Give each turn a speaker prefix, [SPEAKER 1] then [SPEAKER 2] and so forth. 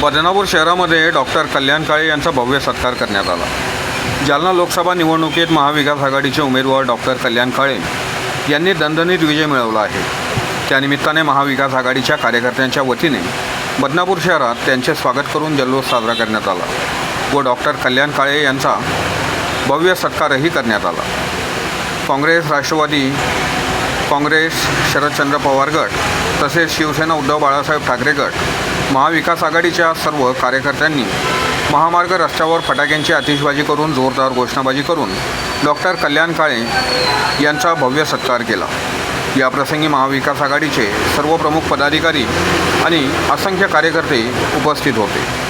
[SPEAKER 1] बदनापूर शहरामध्ये डॉक्टर कल्याण काळे यांचा भव्य सत्कार करण्यात आला. जालना लोकसभा निवडणुकीत महाविकास आघाडीचे उमेदवार डॉक्टर कल्याण काळे यांनी दणदणीत विजय मिळवला आहे. त्यानिमित्ताने महाविकास आघाडीच्या कार्यकर्त्यांच्या वतीने बदनापूर शहरात त्यांचे स्वागत करून जल्लोष साजरा करण्यात आला व डॉक्टर कल्याण काळे यांचा भव्य सत्कारही करण्यात आला. काँग्रेस राष्ट्रवादी काँग्रेस शरदचंद्र पवार गट तसेच शिवसेना उद्धव बाळासाहेब ठाकरे गट महाविकास आघाडीच्या सर्व कार्यकर्त्यांनी महामार्ग रस्त्यावर फटाक्यांची आतिषबाजी करून जोरदार घोषणाबाजी करून डॉक्टर कल्याण काळे यांचा भव्य सत्कार केला. याप्रसंगी महाविकास आघाडीचे सर्व प्रमुख पदाधिकारी आणि असंख्य कार्यकर्ते उपस्थित होते.